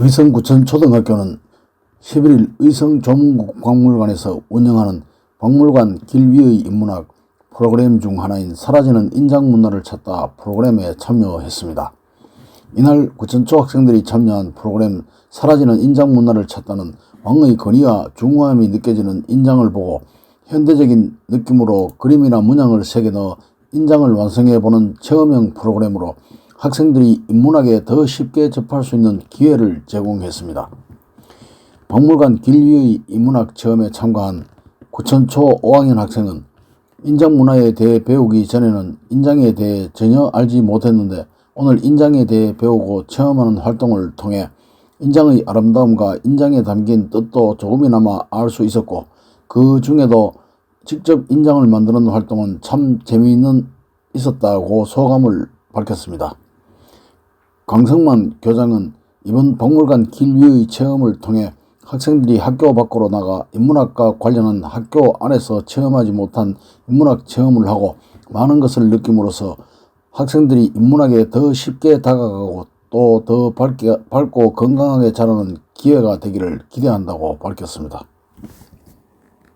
의성구천 초등학교는 11일 의성조문국박물관에서 운영하는 박물관 길 위의 인문학 프로그램 중 하나인 사라지는 인장 문화를 찾다 프로그램에 참여했습니다. 이날 구천초 학생들이 참여한 프로그램 사라지는 인장 문화를 찾다는 왕의 건의와 중후함이 느껴지는 인장을 보고 현대적인 느낌으로 그림이나 문양을 새겨 넣어 인장을 완성해 보는 체험형 프로그램으로 학생들이 인문학에 더 쉽게 접할 수 있는 기회를 제공했습니다. 박물관 길 위의 인문학 체험에 참가한 구천초 5학년 학생은 인장 문화에 대해 배우기 전에는 인장에 대해 전혀 알지 못했는데 오늘 인장에 대해 배우고 체험하는 활동을 통해 인장의 아름다움과 인장에 담긴 뜻도 조금이나마 알 수 있었고 그 중에도 직접 인장을 만드는 활동은 참 재미있는 있었다고 소감을 밝혔습니다. 강성만 교장은 이번 박물관 길 위의 체험을 통해 학생들이 학교 밖으로 나가 인문학과 관련한 학교 안에서 체험하지 못한 인문학 체험을 하고 많은 것을 느낌으로써 학생들이 인문학에 더 쉽게 다가가고 또 더 밝고 건강하게 자라는 기회가 되기를 기대한다고 밝혔습니다.